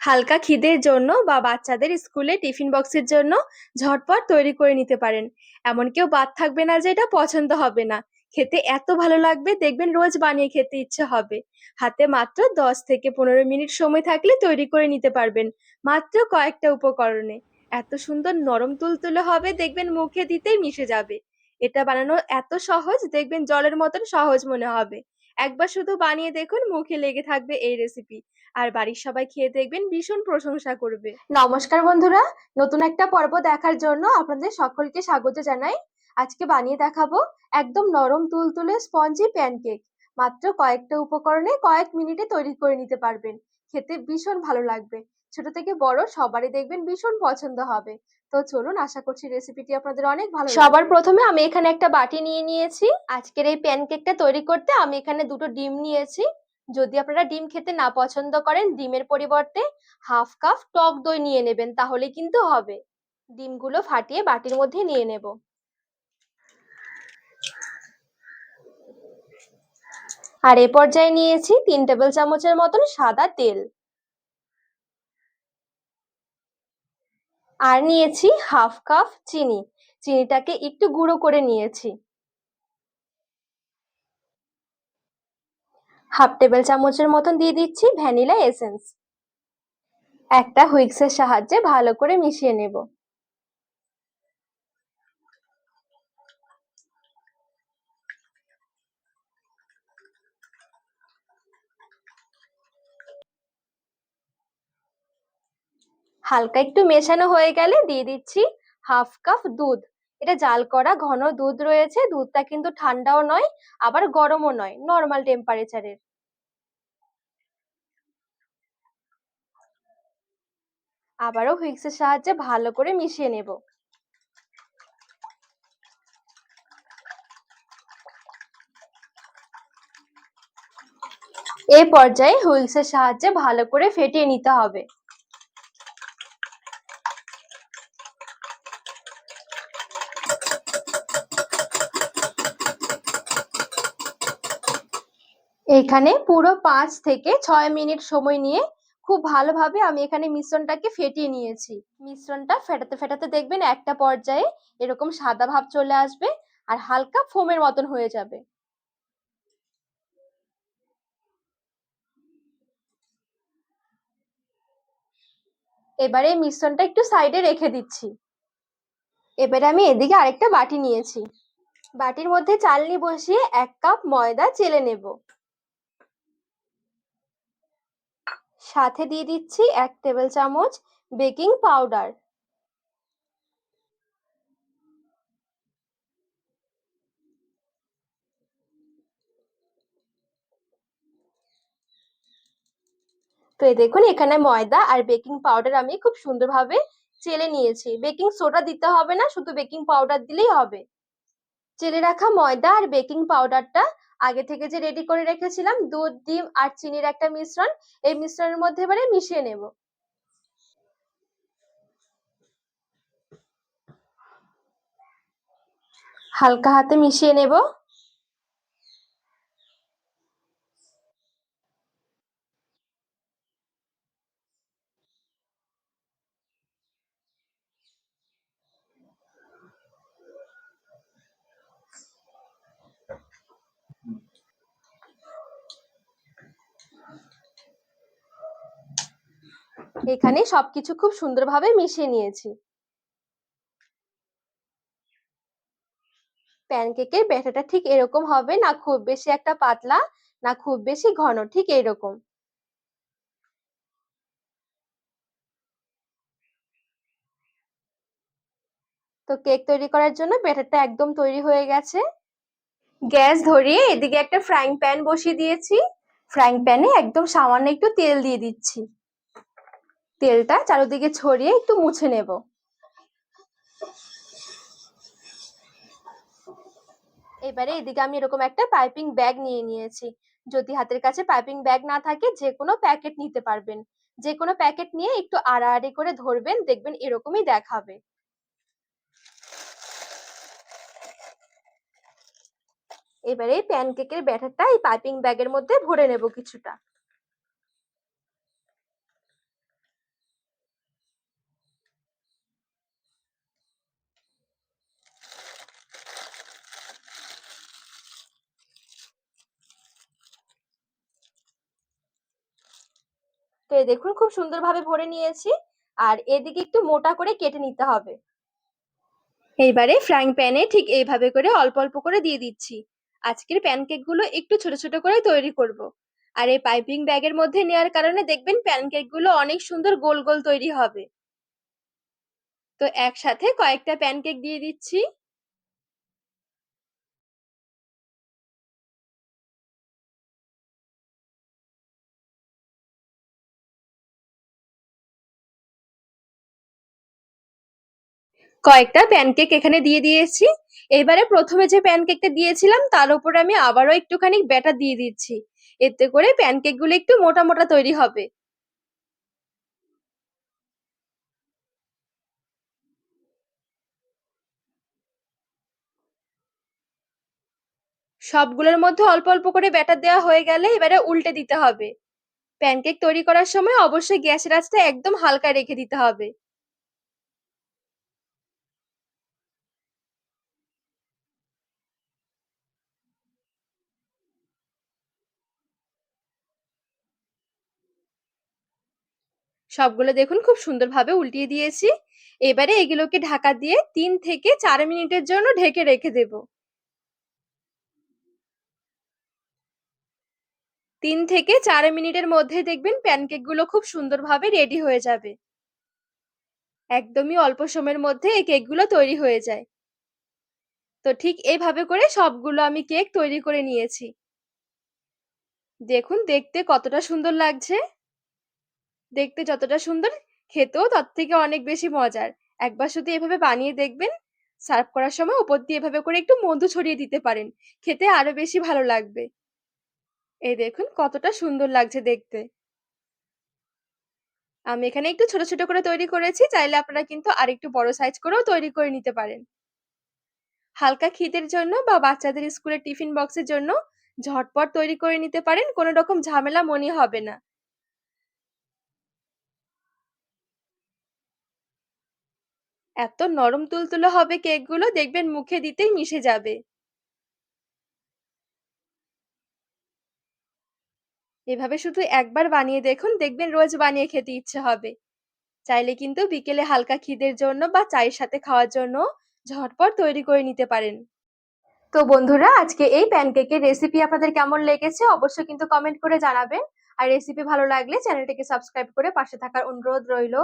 হালকা খিদের জন্য বা বাচ্চাদের স্কুলে টিফিন বক্সের জন্য ঝটপট তৈরি করে নিতে পারেন। এমন কেউ বাদ থাকবে না যে এটা পছন্দ হবে না। খেতে এত ভালো লাগবে, দেখবেন রোজ বানিয়ে খেতে ইচ্ছে হবে। হাতে মাত্র দশ থেকে পনেরো মিনিট সময় থাকলে তৈরি করে নিতে পারবেন, মাত্র কয়েকটা উপকরণে। এত সুন্দর নরম তুলতুলে হবে, দেখবেন মুখে দিতেই মিশে যাবে। এটা বানানো এত সহজ, দেখবেন জলের মতন সহজ মনে হবে। একবার শুধু বানিয়ে দেখুন, মুখে লেগে থাকবে এই রেসিপি আর বাড়ির সবাই খেয়ে দেখবেন ভীষণ প্রশংসা করবে। নমস্কার বন্ধুরা নতুন একটা পর্ব দেখার জন্য আপনাদের সকলকে স্বাগত জানাই। আজকে বানিয়ে দেখাবো একদম নরম তুলতুলে স্পঞ্জি প্যানকেক। মাত্র কয়েকটা উপকরণে কয়েক মিনিটে তৈরি করে নিতে পারবেন। খেতে ভীষণ ভালো লাগবে। ছোট থেকে বড় সবারই দেখবেন ভীষণ পছন্দ হবে। তো চলুন আশা করছি রেসিপিটি আপনাদের অনেক ভালো সবার প্রথমে আমি এখানে একটা বাটি নিয়ে নিয়েছি। আজকের এই প্যানকেকটা তৈরি করতে আমি এখানে দুটো ডিম নিয়েছি। যদি আপনারা ডিম খেতে না পছন্দ করেন, ডিমের পরিবর্তে হাফ কাপ টক দই নিয়ে নেবেন, তাহলে কিন্তু হবে। ডিমগুলো ফাটিয়ে বাটির মধ্যে নিয়ে নেব। আর এ পর্যায়ে নিয়েছি তিন টেবিল চামচের মতন সাদা তেল। আর নিয়েছি হাফ কাপ চিনি। চিনিটাকে একটু গুঁড়ো করে নিয়েছি। হাফ টেবিল চামচের মতন দিয়ে দিচ্ছি ভ্যানিলা এসেন্স। একটা হুইক্সের সাহায্যে ভালো করে মিশিয়ে নেব। হালকা একটু মেশানো হয়ে গেলে দিয়ে দিচ্ছি হাফ কাপ দুধ। এটা জাল করা, ঘন দুধ রয়েছে, দুধটা কিন্তু ঠান্ডাও নয়, আবার গরমও নয় নর্মাল টেম্পারেচারের আবারও হুইক্সের সাহায্যে ভালো করে মিশিয়ে নেব। এই পর্যায়ে হুইক্সের সাহায্যে ভালো করে ফেটিয়ে নিতে হবে। এখানে পুরো পাঁচ থেকে ছয় মিনিট সময় নিয়ে খুব ভালোভাবে আমি এখানে মিশ্রণটাকে ফেটিয়ে নিয়েছি। মিশ্রণটা ফেটাতে ফেটাতে দেখবেন একটা পর্যায়ে এরকম সাদা ভাব চলে আসবে আর হালকা ফোমের মতন হয়ে যাবে। এবারে এই মিশ্রণটা একটু সাইডে রেখে দিচ্ছি। এবারে আমি এদিকে আরেকটা বাটি নিয়েছি। বাটির মধ্যে চালনি বসিয়ে এক কাপ ময়দা চেলে নেব। সাথে দিয়ে দিচ্ছি এক টেবিল চামচ বেকিং পাউডার। তো এই দেখুন, এখানে ময়দা আর বেকিং পাউডার আমি খুব সুন্দরভাবে চেলে নিয়েছি। বেকিং সোডা দিতে হবে না, শুধু বেকিং পাউডার দিলেই হবে। চেলে রাখা ময়দা আর বেকিং পাউডারটা আগে থেকে যে রেডি করে রেখেছিলাম, দুধ, ডিম আর চিনির একটা মিশ্রণ, এই মিশ্রণের মধ্যে এবারে মিশিয়ে নেব। হালকা হাতে মিশিয়ে নেব। এখানে সবকিছু খুব সুন্দরভাবে মিশিয়ে নিয়েছি। প্যানকেকের ব্যাটারটা ঠিক এরকম হবে না খুব বেশি একটা পাতলা, না খুব বেশি ঘন, ঠিক এরকম। তো কেক তৈরি করার জন্য ব্যাটারটা একদম তৈরি হয়ে গেছে। গ্যাস ধরিয়ে এদিকে একটা ফ্রাইং প্যান বসিয়ে দিয়েছি। ফ্রাইং প্যানে একদম সামান্য একটু তেল দিয়ে দিচ্ছি। তেলটা চারিদিকে ছড়িয়ে একটু মুছে নেব। এবারে এদিকে আমি এরকম একটা পাইপিং ব্যাগ নিয়ে নিয়েছি। যদি হাতের কাছে পাইপিং ব্যাগ না থাকে, যে কোনো প্যাকেট নিতে পারবেন। যে কোনো প্যাকেট নিয়ে একটু আড়াআড়ি করে ধরবেন, দেখবেন এরকমই দেখাবে। এবারে প্যানকেকের ব্যাটারটা এই পাইপিং ব্যাগের মধ্যে ভরে নেব কিছুটা। এই দেখুন, খুব সুন্দরভাবে ভরে নিয়েছি। আর এদিকে একটু মোটা করে কেটে নিতে হবে। এইবারে ফ্রাইং প্যানে ঠিক এইভাবে করে অল্প অল্প করে দিয়ে দিচ্ছি। আজকের প্যানকেকগুলো একটু ছোট ছোট করে তৈরি করব। আর এই পাইপিং ব্যাগের মধ্যে নেওয়ার কারণে দেখবেন প্যানকেকগুলো অনেক সুন্দর গোল গোল তৈরি হবে। তো একসাথে কয়েকটা প্যানকেক দিয়ে দিচ্ছি। কয়েকটা প্যানকেক এখানে দিয়ে দিয়েছি। এবারে প্রথমে যে প্যানকেকটা দিয়েছিলাম, তার উপরে আমি আবারও একটুখানি ব্যাটার দিয়ে দিচ্ছি। এতে করে প্যানকেকগুলো একটু মোটা মোটা তৈরি হবে। সবগুলোর মধ্যে অল্প অল্প করে ব্যাটার দেওয়া হয়ে গেলে এবারে উল্টে দিতে হবে। প্যানকেক তৈরি করার সময় অবশ্যই গ্যাসের আঁচটা একদম হালকা রেখে দিতে হবে। সবগুলো দেখুন খুব সুন্দরভাবে উল্টিয়ে দিয়েছি। এবারে এগুলোকে ঢাকা দিয়ে তিন থেকে চার মিনিটের জন্য ঢেকে রেখে দেব। তিন থেকে চার মিনিটের মধ্যে দেখবেন প্যানকেকগুলো খুব সুন্দরভাবে রেডি হয়ে যাবে। একদমই অল্প সময়ের মধ্যে এই কেকগুলো তৈরি হয়ে যায়। তো ঠিক এইভাবে করে সবগুলো আমি কেক তৈরি করে নিয়েছি। দেখুন, দেখতে কতটা সুন্দর লাগছে। দেখতে যতটা সুন্দর, খেতেও তার থেকে অনেক বেশি মজার। একবার শুধু এভাবে বানিয়ে দেখবেন, সার্ভ করার সময় উপর দিয়ে এভাবে করে একটু মধু ছড়িয়ে দিতে পারেন। খেতে আরও বেশি ভালো লাগবে। এই দেখুন, কতটা সুন্দর লাগছে দেখতে। আমি এখানে একটু ছোট ছোট করে তৈরি করেছি, চাইলে আপনারা কিন্তু আর একটু বড় সাইজ করেও তৈরি করে নিতে পারেন। হালকা খিদের জন্য বা বাচ্চাদের স্কুলের টিফিন বক্সের জন্য ঝটপট তৈরি করে নিতে পারেন, কোনো রকম ঝামেলা মনে হবে না। এত নরম তুলতুলে হবে কেকগুলো, দেখবেন মুখে দিতেই মিশে যাবে। এভাবে শুধু একবার বানিয়ে দেখুন, দেখবেন রোজ বানিয়ে খেতে ইচ্ছে হবে। চাইলে কিন্তু বিকেলে হালকা খিদের জন্য বা চায়ের সাথে খাওয়ার জন্য ঝটপট তৈরি করে নিতে পারেন। তো বন্ধুরা, আজকে এই প্যানকেকের রেসিপি আপনাদের কেমন লেগেছে অবশ্যই কিন্তু কমেন্ট করে জানাবেন। আর রেসিপি ভালো লাগলে চ্যানেলটিকে সাবস্ক্রাইব করে পাশে থাকার অনুরোধ রইল।